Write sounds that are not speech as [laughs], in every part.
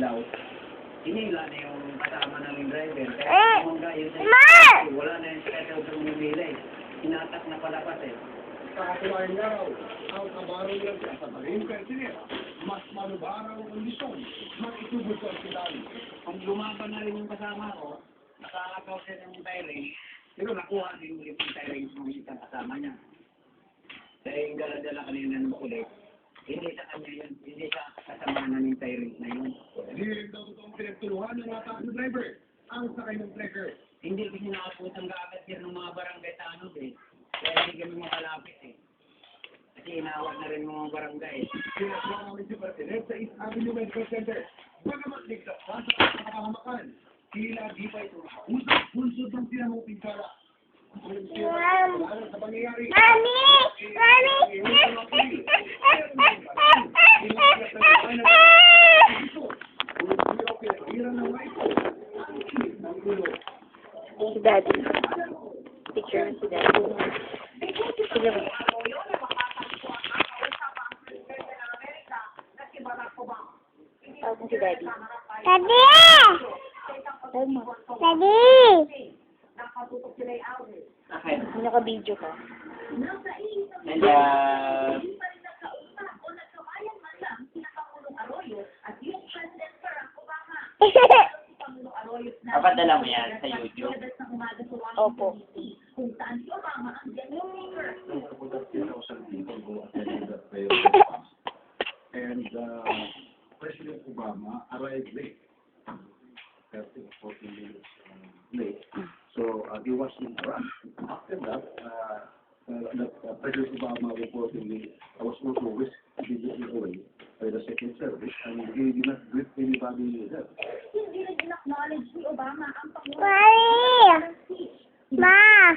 daw, hinila na yung kasama namin driver. Eh! Kaya tumangga yun sa Ma! wala na yung schedule sa umibili. Hinatak na palapas eh. Kakatuwain nga raw, ang kabaro niya sa Tarin Pertinera, mas malubaraw ang kondisyon, makitubod sa ospital. Kung lumaban na rin yung kasama ko, nakakagaw siya ng tiring, pero nakuha din ulit yung tiring ng isang kasama niya. Kaya yung dala-dala kanina ng kulit, hindi sa kanya yun, hindi sa kasama na ng tiring na yun. Hindi daw totoong pinagtulungan ng mga taxi driver ang sakay ng trekker. Hindi kasi nakaputang kaagad yan ng mga barangay ano eh. Kaya hindi kami makalapit eh. Kasi inawag na rin mga barangay. Sinaswa namin si Pertiner sa East Avenue Medical Center. Bagamat ligtas pa sa kapahamakan, tila di pa ito usap punsod ng tinamong Mami! Mami! Si Daddy. Picture si Daddy. Daddy. Daddy! Daddy! Akin. Naka-video ka. And uh, [laughs] papadala mo yan sa YouTube. Opo. And uh, President Obama arrived late. 30 or 40 minutes late. So uh, he was in rush. After that, uh, uh, that, uh, President Obama reportedly was also whisked away by the Secret Service and he did not greet anybody there. Mami! Ma!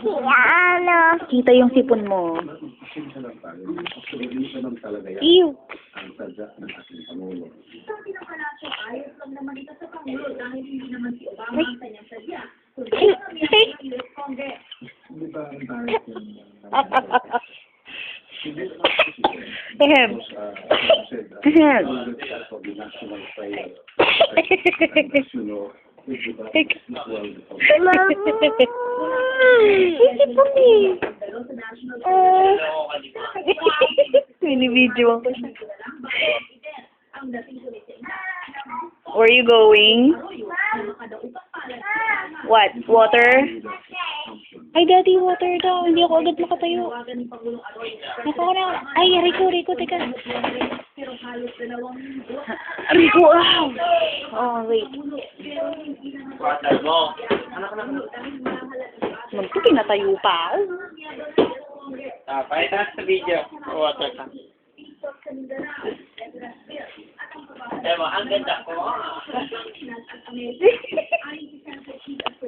Si ano? Kita yung sipon mo. Pasensya lang tayo. Actually, hindi naman talaga yan Ew! ang sadya ng ating Pangulo. Hindi ba ang tayo yung uh, hindi naman kasi Ahem. because, uh, as I said, uh, Ahem. part of the national prayer. And as you know, it's about equal Yung sipon eh. Uh, Mini-video ko siya. Where are you going? What? Water? Ay, daddy, water daw. Hindi ako agad makatayo. Nako na. Ay, Rico, Rico, teka. Rico, ow! Oh, wait. Water mo. Magto, pinatayo pa ako. Ah, pakita sa video. Water ka. Ewa, ang ganda ko. [laughs]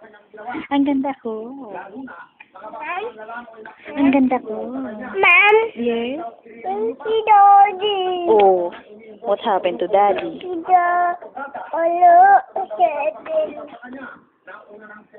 kanyang ginawa. Ang ganda ko. Lalo na, mga bata na lang o inak Ang ganda ko. Ma'am? Yes? Si Daddy. Oh, what happened to Daddy? Si Daddy. Hello, Daddy.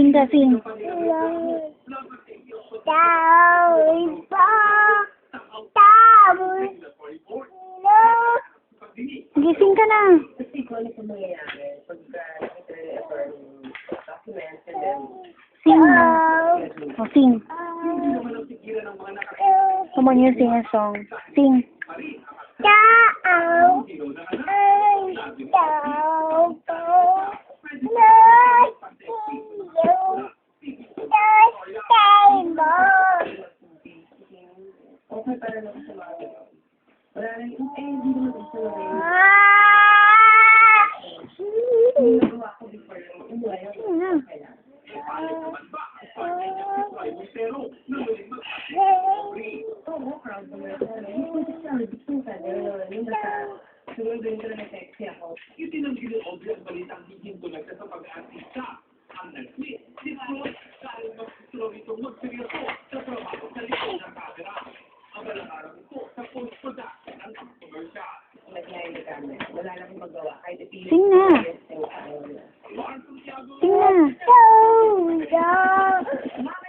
Sing ka, sing. Gising ka na. nila yung firm documents and then Sing. Oh, sing. Come on, you sing a song. Sing. Okay para lang sa mga wala na yung, eh, hindi naman gusto na rin. Ginagawa ko before yung umuwi yung kailangan. Oo, crowd naman ako. Yung punta sa gusto ka, gano'n. Yung basta, sunod din ko na sexy ako. Itinanggi ng obvious balitang hihinto lang sa pag-aartista. Ang nag-tweet, si Floyd, dahil magsusunod itong magseryoso sa trabaho sa likod ng camera. Sing na. Sing na. Go! Go!